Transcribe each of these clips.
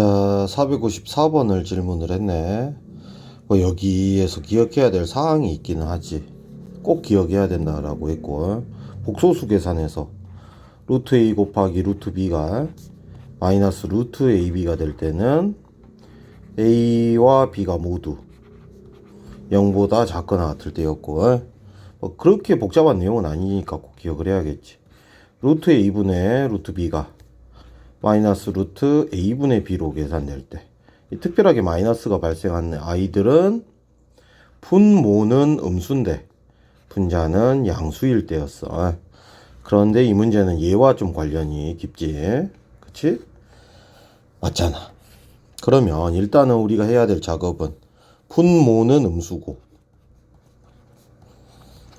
454번을 질문을 했네. 뭐 여기에서 기억해야 될 사항이 있기는 하지. 꼭 기억해야 된다라고 했고 복소수 계산에서 루트 a 곱하기 루트 b가 마이너스 루트 ab가 될 때는 a와 b가 모두 0보다 작거나 같을 때였고 뭐 그렇게 복잡한 내용은 아니니까 꼭 기억을 해야겠지. 루트 a분의 루트 b가 마이너스 루트 a분의 b로 계산될 때. 이 특별하게 마이너스가 발생한 아이들은 분모는 음수인데 분자는 양수일 때였어. 그런데 이 문제는 얘와 좀 관련이 깊지. 그치? 맞잖아. 그러면 일단은 우리가 해야 될 작업은 분모는 음수고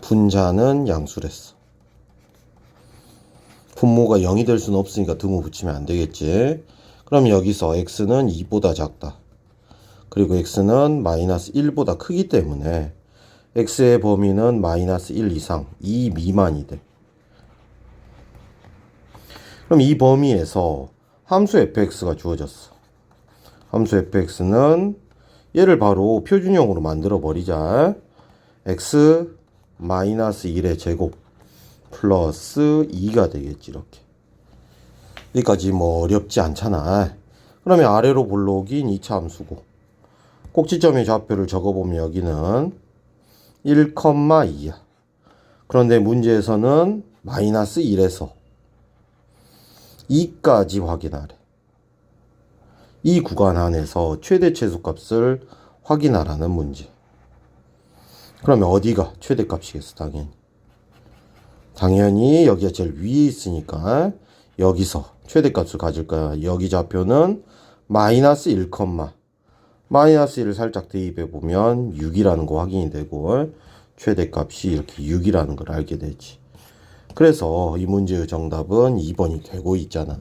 분자는 양수랬어. 분모가 0이 될 수는 없으니까 등호 붙이면 안 되겠지. 그럼 여기서 x는 2보다 작다. 그리고 x는 마이너스 1보다 크기 때문에 x의 범위는 마이너스 1 이상 2 미만이 돼. 그럼 이 범위에서 함수 fx가 주어졌어. 함수 fx는 얘를 바로 표준형으로 만들어 버리자. x 마이너스 1의 제곱 플러스 2가 되겠지 이렇게. 여기까지 뭐 어렵지 않잖아. 그러면 아래로 불러오긴 2차 함수고 꼭지점의 좌표를 적어보면 여기는 1,2야. 그런데 문제에서는 마이너스 1에서 2까지 확인하래. 이 구간 안에서 최대 최소값을 확인하라는 문제. 그러면 어디가 최대값이겠어, 당연히. 당연히 여기가 제일 위에 있으니까 여기서 최대값을 가질 거야. 여기 좌표는 마이너스 1, 마이너스 1을 살짝 대입해 보면 6이라는 거 확인이 되고 최대값이 이렇게 6이라는 걸 알게 되지. 그래서 이 문제의 정답은 2번이 되고 있잖아.